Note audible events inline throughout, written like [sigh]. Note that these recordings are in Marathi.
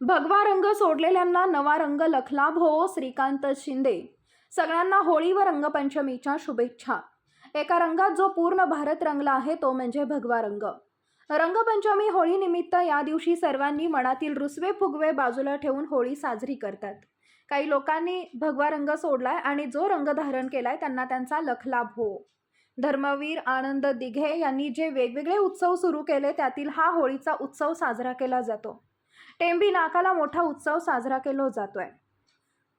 भगवा रंग सोडलेल्यांना नवा रंग लखलाभ हो श्रीकांत शिंदे. सगळ्यांना होळी व रंगपंचमीच्या शुभेच्छा. एका रंगात जो पूर्ण भारत रंगला आहे तो म्हणजे भगवा रंग. रंगपंचमी होळी निमित्त या दिवशी सर्वांनी मनातील रुसवे फुगवे बाजूला ठेवून होळी साजरी करतात. काही लोकांनी भगवा रंग सोडलाय आणि जो रंग धारण केलाय त्यांना त्यांचा लखलाभ हो धर्मवीर आनंद दिघे यांनी जे वेगवेगळे उत्सव सुरू केले त्यातील हा होळीचा उत्सव साजरा केला जातो. टेंबी नाकाला मोठा उत्सव साजरा केला जातोय.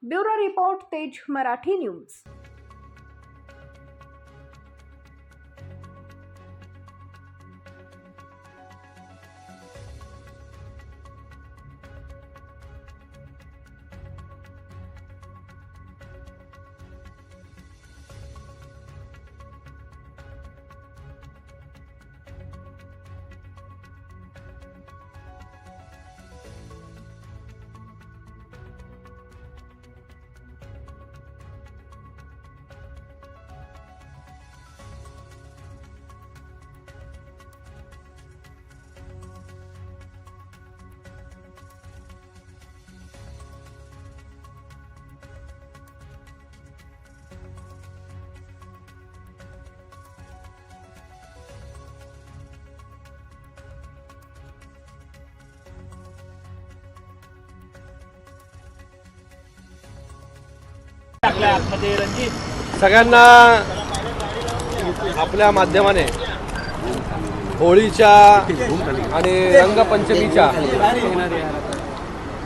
ब्युरो रिपोर्ट तेज मराठी न्यूज. सगळ्यांना आपल्या माध्यमाने होळीच्या आणि रंगपंचमीच्या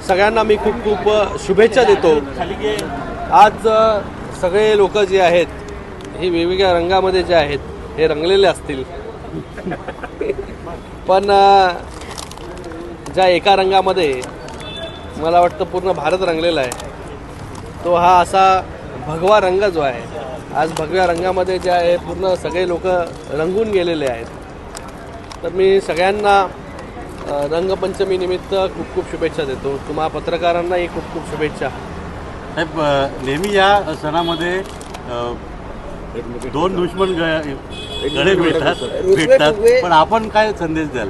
सगळ्यांना मी खूप खूप शुभेच्छा देतो. आज सगळे लोक जे आहेत हे वेगवेगळ्या रंगामध्ये जे आहेत हे रंगलेले असतील. पण ज्या एका रंगामध्ये मला वाटतं पूर्ण भारत रंगलेला आहे तो हा असा भगवा रंग जो आहे आज भगव्या रंगामध्ये जे आहे पूर्ण सगळे लोक रंगून गेलेले आहेत तर मी सगळ्यांना अ, रंगपंचमी निमित्त खूप खूप शुभेच्छा देतो तुम्हा पत्रकारांनाही खूप खूप शुभेच्छा साहेब नेहमी या सणामध्ये दोन दुश्मन गळे मिळतात भेटतात पण आपण काय संदेश द्याल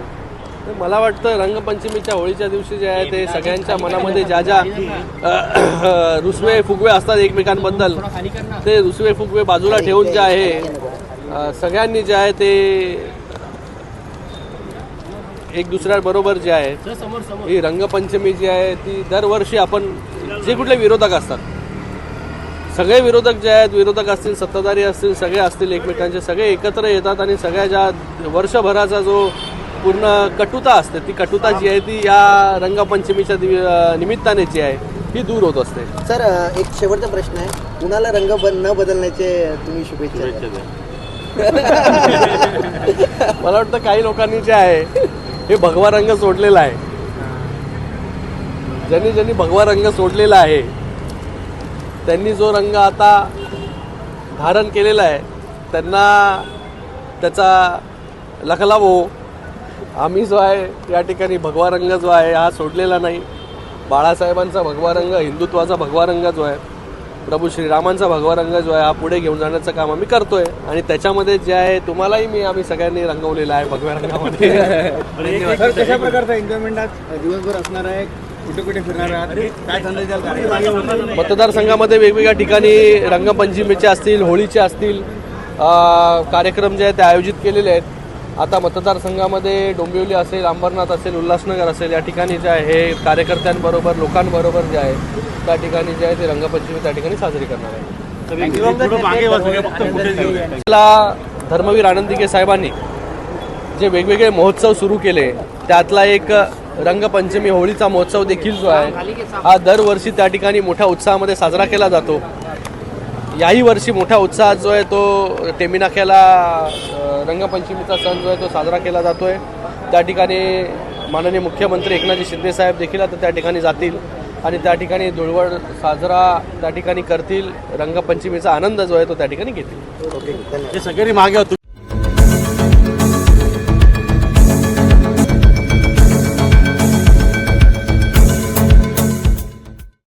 मला वाटतं रंगपंचमीच्या होळीच्या दिवशी जे आहे ते सगळ्यांच्या मनामध्ये ज्या ज्या रुसवे फुगवे असतात एकमेकांबद्दल ते रुसवे फुगवे बाजूला ठेवून जे आहे सगळ्यांनी जे आहे ते एक दुसऱ्याबरोबर जे आहे ही रंगपंचमी जी आहे ती दरवर्षी आपण जे कुठले विरोधक असतात सगळे विरोधक जे आहेत विरोधक असतील सत्ताधारी असतील सगळे असतील एकमेकांचे सगळे एकत्र येतात आणि सगळ्या ज्या वर्षभराचा जो पूर्ण कटुता असते. ती कटुता जी आहे ती या रंगपंचमीच्या दिव- निमित्ताने जी आहे ही दूर होत असते. सर एक शेवटचा प्रश्न आहे. कुणाला रंग बन न बदलण्याचे तुम्ही शुभेच्छा द्याल [laughs] मला वाटतं काही लोकांनी जे आहे हे भगवा रंग सोडलेला आहे. ज्यांनी ज्यांनी भगवा रंग सोडलेला आहे त्यांनी जो रंग आता धारण केलेला आहे त्यांना त्याचा लखलाभ हो आम्ही जो आहे या ठिकाणी भगवा रंग जो आहे हा सोडलेला नाही. बाळासाहेबांचा भगवा रंग हिंदुत्वाचा भगवा रंग जो आहे प्रभू श्रीरामांचा भगवा रंग जो आहे हा पुढे घेऊन जाण्याचं काम आम्ही करतोय. आणि त्याच्यामध्ये जे आहे तुम्हालाही मी आम्ही सगळ्यांनी रंगवलेलं आहे भगव्या रंगामध्ये. सर कशा प्रकारचा एन्जॉयमेंट आज? दिवसभर असणार आहे कुठे कुठे फिरणार आहात? मतदारसंघामध्ये वेगवेगळ्या ठिकाणी रंगपंचमीचे असतील होळीचे असतील कार्यक्रम जे आहेत ते आयोजित केलेले आहेत. आता मतदारसंघामध्ये डोंबिवली असेल अंबरनाथ असेल उल्हासनगर असेल या ठिकाणी जे आहे हे कार्यकर्त्यांबरोबर लोकांबरोबर जे आहे त्या ठिकाणी जे आहे ते रंगपंचमी त्या ठिकाणी साजरी करणार आहे. आपला धर्मवीर आनंदिके साहेबांनी जे वेगवेगळे महोत्सव सुरू केले त्यातला एक रंगपंचमी होळीचा महोत्सव देखील जो आहे हा दरवर्षी त्या ठिकाणी मोठ्या उत्साहामध्ये साजरा केला जातो. याही वर्षी मोठ्या उत्साहात जो आहे तो टेमिनाख्याला रंगपंचमीचा सण जो आहे तो साजरा केला जातो आहे त्या ठिकाणी माननीय मुख्यमंत्री एकनाथजी शिंदेसाहेब देखील आता त्या ठिकाणी जातील आणि त्या ठिकाणी धुळवड साजरा त्या ठिकाणी करतील. रंगपंचमीचा आनंद जो आहे तो त्या ठिकाणी घेतील. ओके सगळी मागे होतो.